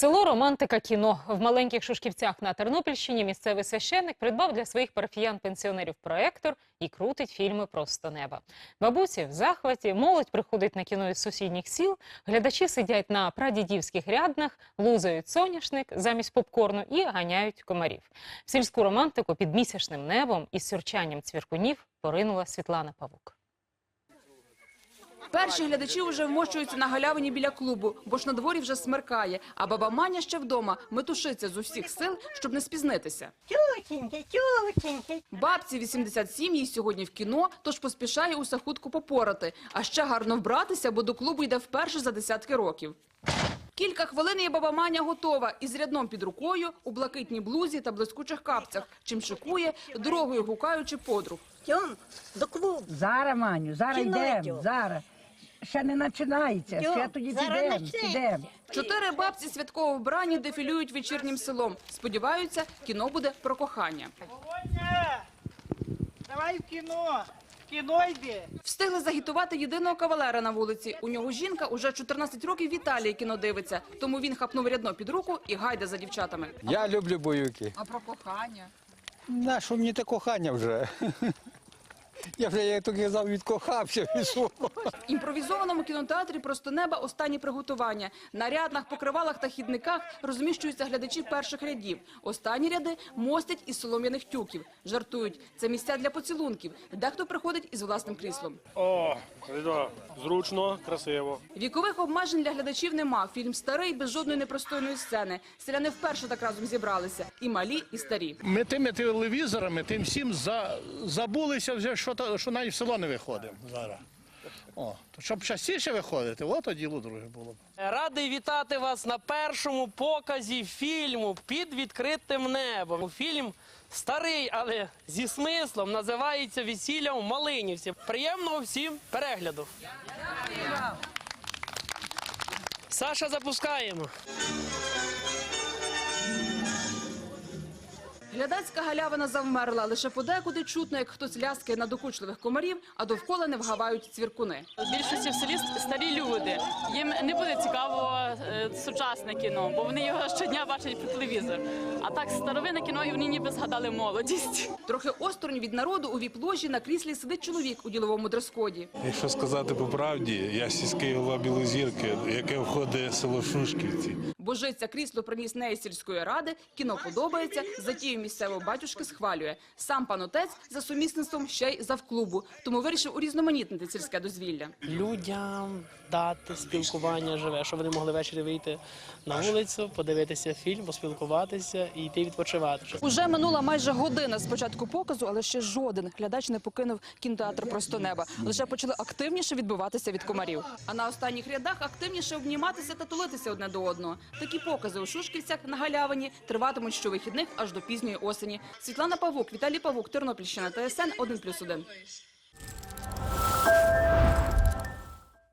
Село романтика кіно в маленьких Шушківцях на Тернопільщині. Місцевий священник придбав для своїх парафіян-пенсіонерів проектор і крутить фільми просто неба. Бабусі в захваті, молодь приходить на кіно із сусідніх сіл. Глядачі сидять на прадідівських ряднах, лузають соняшник замість попкорну і ганяють комарів. В сільську романтику під місячним небом із сюрчанням цвіркунів поринула Світлана Павук. Перші глядачі вже вмощуються на галявині біля клубу, бо ж на дворі вже смеркає, а баба Маня ще вдома метушиться з усіх сил, щоб не спізнитися. Тютеньки, тютеньки. Бабці 87 їй сьогодні в кіно, тож поспішає у сахутку попорати, а ще гарно вбратися, бо до клубу йде вперше за десятки років. Кілька хвилин і баба Маня готова із рядном під рукою, у блакитній блузі та блискучих капцях, чим шикує, дорогою гукаючи подруг. Тьом, до клубу. Зараз, Маню, зараз Кіно йдемо, йдемо. зараз. Ще не починається, ще тоді підемо, підемо. Чотири бабці святково вбрані дефілюють вечірнім селом. Сподіваються, кіно буде про кохання. Володя, давай в кіно. В кіно йди. Встигли загітувати єдиного кавалера на вулиці. У нього жінка уже 14 років в Італії кіно дивиться, тому він хапнув рядно під руку і гайде за дівчатами. Я люблю бойовики. А про кохання? На що мені те кохання вже? Я вже, як то казав, відкохався від свого. В імпровізованому кінотеатрі просто неба останні приготування. На ряднах, покривалах та хідниках розміщуються глядачі перших рядів. Останні ряди мостять із солом'яних тюків. Жартують, це місця для поцілунків. Дехто приходить із власним кріслом. О, да, зручно, красиво. Вікових обмежень для глядачів нема. Фільм старий, без жодної непростойної сцени. Селяни вперше так разом зібралися. І малі, і старі. Ми тими телевізорами, тим всім за, забулися вже, що, то, що навіть в село не виходимо зараз. О, то щоб частіше виходити, от то діло друге було б. Радий вітати вас на першому показі фільму під відкритим небом. Фільм старий, але зі смислом називається Весілля в Малинівці. Приємного всім перегляду. Саша, запускаємо. Глядацька галявина завмерла. Лише подекуди чутно, як хтось ляскає на докучливих комарів, а довкола не вгавають цвіркуни. Більшості в селі старі люди. Їм не буде цікаво сучасне кіно, бо вони його щодня бачать по телевізор. А так старовинне кіно і вони ніби згадали молодість. Трохи осторонь від народу у віп-ложі на кріслі сидить чоловік у діловому дрес-коді. Якщо сказати по правді, я сільський голова Білозірки, яке входить село Шушківці. Божиця крісло приніс не із сільської ради, кіно подобається, затію місцевого батюшки схвалює. Сам пан отець за сумісництвом ще й завклубу, тому вирішив урізноманітнити сільське дозвілля. Людям дати спілкування живе, щоб вони могли ввечері вийти на вулицю, подивитися фільм, поспілкуватися і йти відпочивати. Уже минула майже година з початку показу, але ще жоден глядач не покинув кінотеатр просто неба. Лише почали активніше відбиватися від комарів. А на останніх рядах активніше обніматися та тулитися одне до одного. Такі покази у Шушківцях на галявині триватимуть щовихідних аж до пізньої осені. Світлана Павук, Віталій Павук, Тернопільщина, ТСН 1+,1.